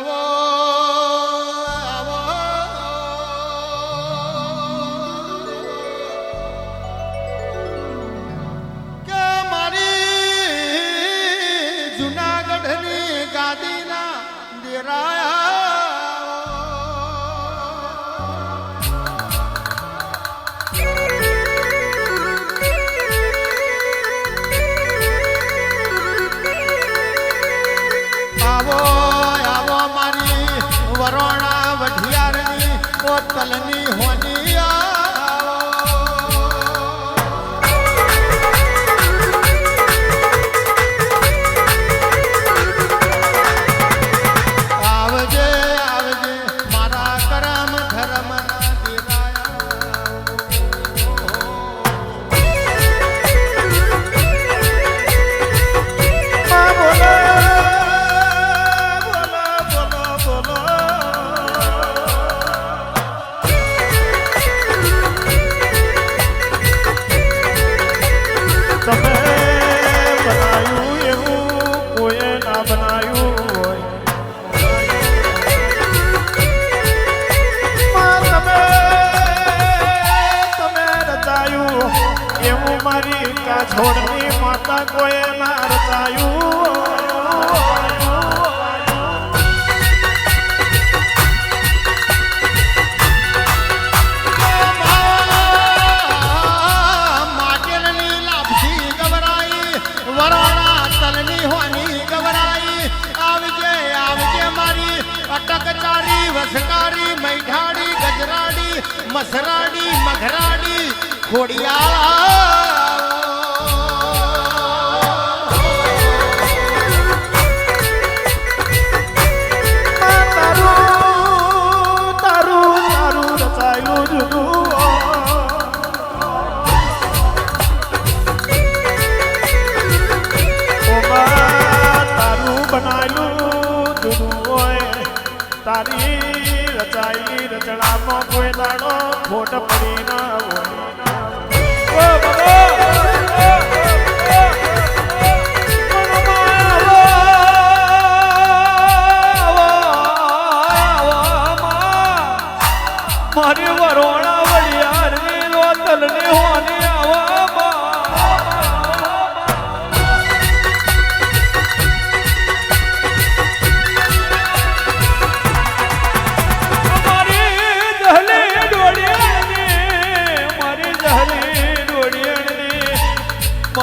આવો કોતલની હોની ગવરાઈ માતા કોઈ મારી અટકચારી વસકારી મૈઠાડી ગજરાડી મસરાડી મઘરાડી ખોડિયા તારી રચાયેલી રચનામાં કોઈ દાડો ખોટ પડી ના મારી વરોણા લોતલની હોની આવા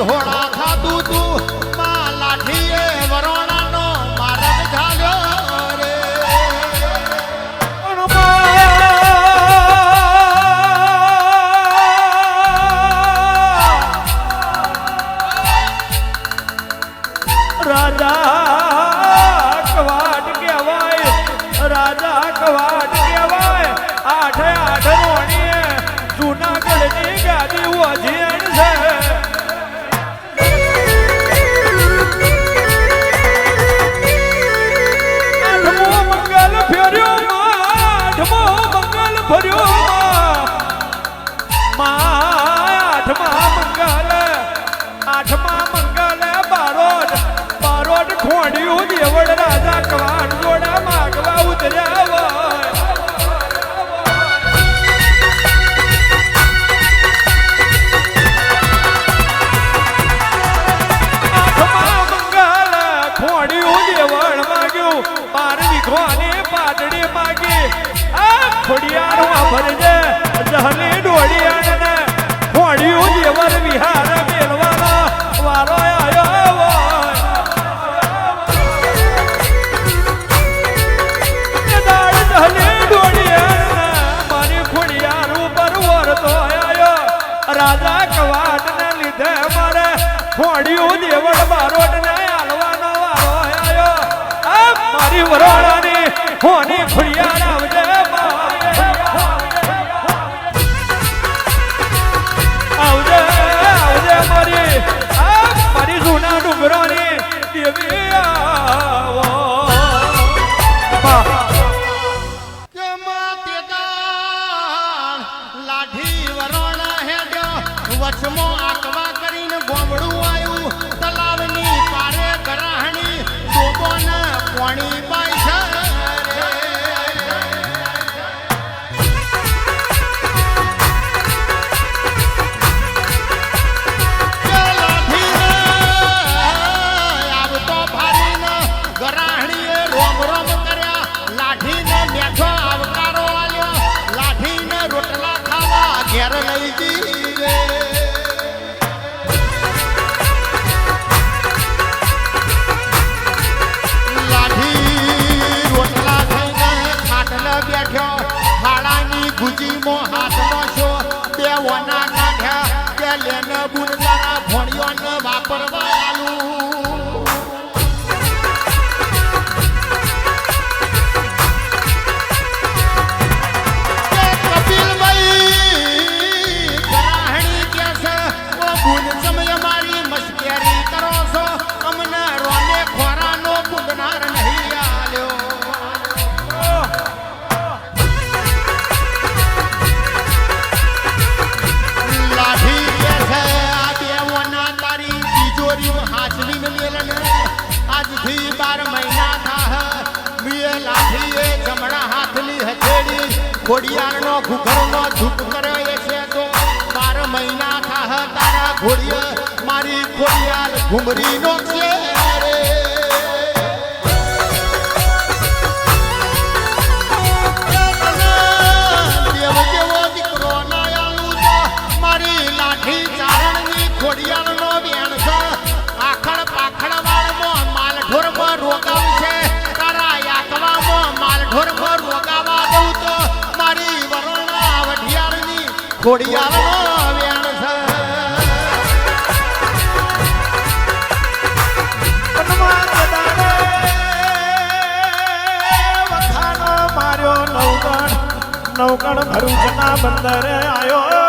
વિરહોડા ખાધું તું. માં લાઠીએ રાજા કવાટ કહેવાય રાજા કવાટ કહેવાય આઠે આઠમા મંગલ બારોડ બારોડ ખોડ્યું દેવડ રાજા કવાડ જોડા માગવા ઉતર્યા. રાજા કવાટ ને લીધે મારે ખોડિયું દેવળ બારોટ ને હાલવાનો વારો આવ્યો મારી વરોડાની હોની ફળિયા આવજે. watch all. para bailar. ઘોડિયાળનો ઘૂઘરનો ઝૂક કરે છે તો બાર મહિના થાહ તારા ઘોડિયા, મારી ઘોડિયાળ ઘુમરીનો છે. કોડિયા વેણ નૌકણ ભરૂચના બંદરે આવ્યો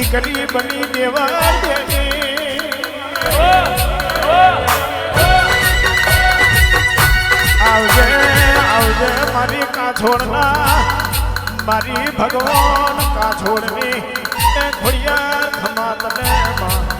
દીકરી બની દેવા આવજે આવજે મારી કાછોડના મારી ભગવાન કાછોડની ખોડિયા ખમા તને માં